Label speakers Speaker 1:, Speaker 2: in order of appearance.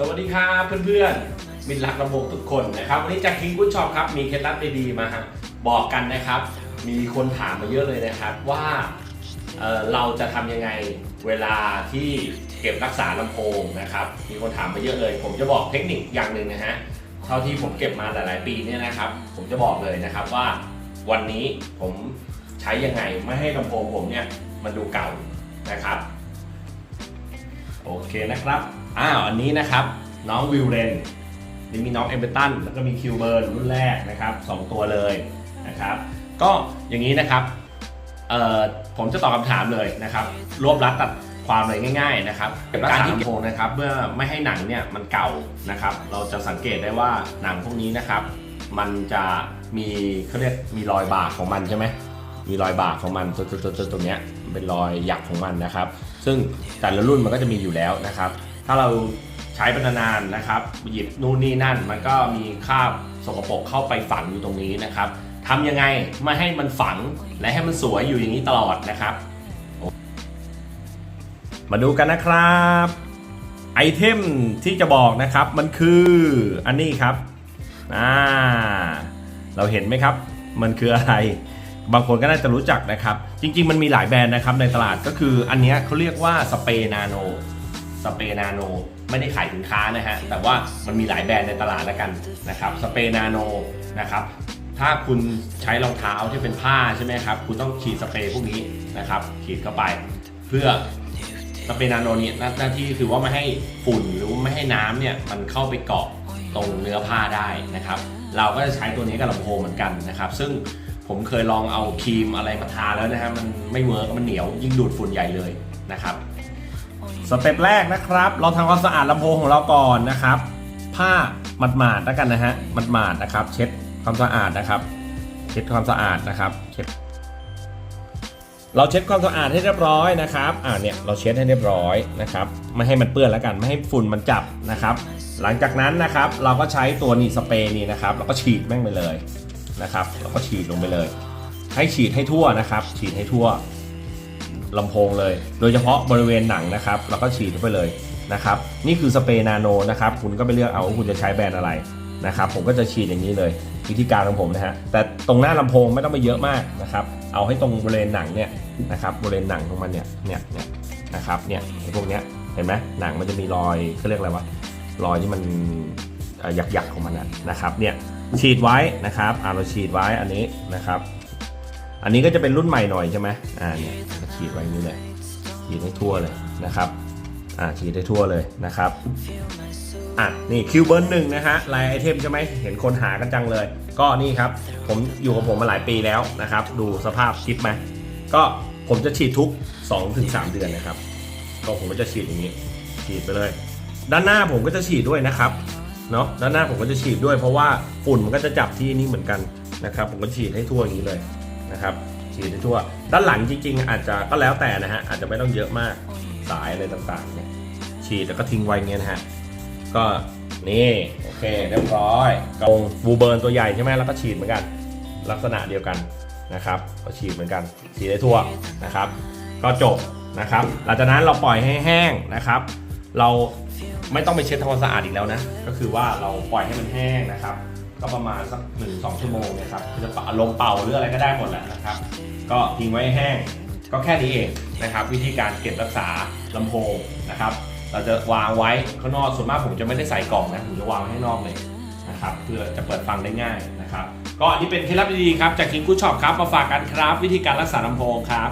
Speaker 1: สวัสดีครับเพื่อนๆมิตรรักลำวงทุกคนนะครับวันนี้จากคิงกุชชอปครับมีเคล็ดลับดีๆมาฮะบอกกันนะครับ มีคนถามมาเยอะเลยนะครับว่าเเราจะทำยังไงเวลาที่เก็บรักษาลำโพงนะครับ มีคนถามมาเยอะเลย ผมจะบอกเทคนิคอย่างหนึ่งนะฮะเท่าที่ผมเก็บมาหลายๆ ปีเนี่ยนะครับ ผมจะบอกเลยนะครับว่าวันนี้ผมใช้ยังไงไม่ให้ลำโพงผมเนี่ยมันดูเก่านะครับ โอเคนะครับอ้าวอันนี้นะครับ น้องวิลเลนนี่มีน้องเอเบตันแล้วก็มีคิวเบิร์นรุ่นแรกนะครับสองตัวเลยนะครับ ก็อย่างนี้นะครับเอ่อผมจะตอบคำถามเลยนะครับ รวบรัดตัดความเลยง่าย ๆ นะครับการที่ลำโพงนะครับเมื่อไม่ให้หนังเนี่ยมันเก่านะครับ เราจะสังเกตได้ว่าหนังพวกนี้นะครับ มันจะมีเขาเรียกมีรอยบากของมันใช่ไหม มีรอยบากของมันตัวตัวตัวตัวเนี้ยเป็นรอยหยักของมันนะครับ ซึ่งแต่ละรุ่นมันก็จะมีอยู่แล้วนะครับ ถ้าเราใช้เป็นนานๆนะครับ หยิบนู่นนี่นั่น มันก็มีคราบสกปรกเข้าไปฝังอยู่ตรงนี้นะครับทำยังไงไม่ให้มันฝังและให้มันสวยอยู่อย่างนี้ตลอดนะครับ มาดูกันนะครับไอเทมที่จะบอกนะครับมันคืออันนี้ครับอ่าเราเห็นไหมครับ มันคืออะไร บางคนก็น่าจะรู้จักนะครับ จริง ๆ มันมีหลายแบรนด์นะครับในตลาดก็คืออันนี้เขาเรียกว่าสเปรย์นาโนสเปรย์นาโนไม่ได้ขายสินค้านะฮะแต่ว่ามันมีหลายแบรนด์ในตลาดแล้วกันนะครับสเปรย์นาโนนะครับถ้าคุณใช้รองเท้าที่เป็นผ้าใช่ไหมครับ คุณต้องฉีดสเปรย์พวกนี้นะครับฉีดเข้าไป เพื่อสเปรย์นาโนเนี่ยหน้าที่คือว่าไม่ให้ฝุ่นหรือไม่ให้น้ำเนี่ยมันเข้าไปเกาะตรงเนื้อผ้าได้นะครับ เราก็จะใช้ตัวนี้กับลำโพงเหมือนกันนะครับ ซึ่ง ผมเคยลองเอาครีมอะไรมาทาแล้วนะฮะมันไม่เวิร์กมันเหนียวยิ่งดูดฝุ่นใหญ่เลยนะครับสเต็ปแรกนะครับ เราทำความสะอาดลำโพงของเราก่อนนะครับ ผ้าหมาดๆแล้วกันนะฮะหมาดๆนะครับ เช็ดความสะอาดนะครับ เช็ดความสะอาดนะครับเช็ดเราเช็ดความสะอาดให้เรียบร้อยนะครับ อ่าเนี่ยเราเช็ดให้เรียบร้อยนะครับ ไม่ให้มันเปื้อนแล้วกัน ไม่ให้ฝุ่นมันจับนะครับ หลังจากนั้นนะครับ เราก็ใช้ตัวนี้สเปรย์นี่นะครับแล้วก็ฉีดแม่งไปเลย นะครับแล้วก็ฉีดลงไปเลย ให้ฉีดให้ทั่วนะครับ ฉีดให้ทั่วลำโพงเลย โดยเฉพาะบริเวณหนังนะครับ แล้วก็ฉีดไปเลยนะครับ นี่คือสเปรย์นาโนนะครับ คุณก็ไปเลือกเอาว่าคุณจะใช้แบรนด์อะไรนะครับ ผมก็จะฉีดอย่างนี้เลยวิธีการของผมนะฮะ แต่ตรงหน้าลำโพงไม่ต้องไปเยอะมากนะครับ เอาให้ตรงบริเวณหนังเนี่ยนะครับ บริเวณหนังของมันเนี่ย เนี่ยเนี่ยนะครับ เนี่ยไอ้พวกเนี้ย เห็นไหมหนังมันจะมีรอยเขาเรียกอะไรวะ รอยที่มันหยักๆของมันนะครับ เนี่ย ฉีดไว้นะครับอ่าเราฉีดไว้อันนี้นะครับ อันนี้ก็จะเป็นรุ่นใหม่หน่อยใช่ไหมอ่าเนี่ยฉีดไว้นี้เลยฉีดให้ทั่วเลยนะครับอ่าฉีดให้ทั่วเลยนะครับอะนี่คิวเบิร์นหนึ่งนะฮะลายไอเทมใช่ไหมเห็นคนหากันจังเลย ก็นี่ครับ ผมอยู่กับผมมาหลายปีแล้วนะครับ ดูสภาพคลิปไหมก็ผมจะฉีดทุก 2-3 เดือนนะครับ ก็ผมก็จะฉีดอย่างนี้ ฉีดไปเลย ด้านหน้าผมก็จะฉีดด้วยนะครับ เนาะด้านหน้าผมก็จะฉีดด้วยเพราะว่าฝุ่นมันก็จะจับที่นี่เหมือนกันนะครับ ผมก็ฉีดให้ทั่วอย่างนี้เลยนะครับ ฉีดให้ทั่ว ด้านหลังจริง ๆ อาจจะก็แล้วแต่นะฮะอาจจะไม่ต้องเยอะมากสายอะไรต่างๆเนี่ยฉีดแล้วก็ทิ้งไว้เงี้ยนะฮะก็นี่โอเคเรียบร้อยกรงบูเบิร์นตัวใหญ่ใช่ไหมแล้วก็ฉีดเหมือนกัน ลักษณะเดียวกันนะครับก็ฉีดเหมือนกันฉีดได้ทั่วนะครับ ก็จบนะครับ หลังจากนั้นเราปล่อยให้แห้งนะครับ เรา ไม่ต้องไปเช็ดทำความสะอาดอีกแล้วนะ ก็คือว่าเราปล่อยให้มันแห้งนะครับ ก็ประมาณสักหนึ่งสองชั่วโมงนะครับจะปะลมเป่าหรืออะไรก็ได้หมดแหละนะครับ ก็ทิ้งไว้แห้งก็แค่นี้เองนะครับ วิธีการเก็บรักษาลำโพงนะครับ เราจะวางไว้ข้างนอกส่วนมากผมจะไม่ได้ใส่กล่องนะผมจะวางไว้ข้นอกเลยนะครับเพื่อจะเปิดฟังได้ง่ายนะครับ ก็อันนี้เป็นเคล็ดลับดีๆครับจากคิงกูช็อปครับมาฝากกันครับ วิธีการรักษาลำโพงครับ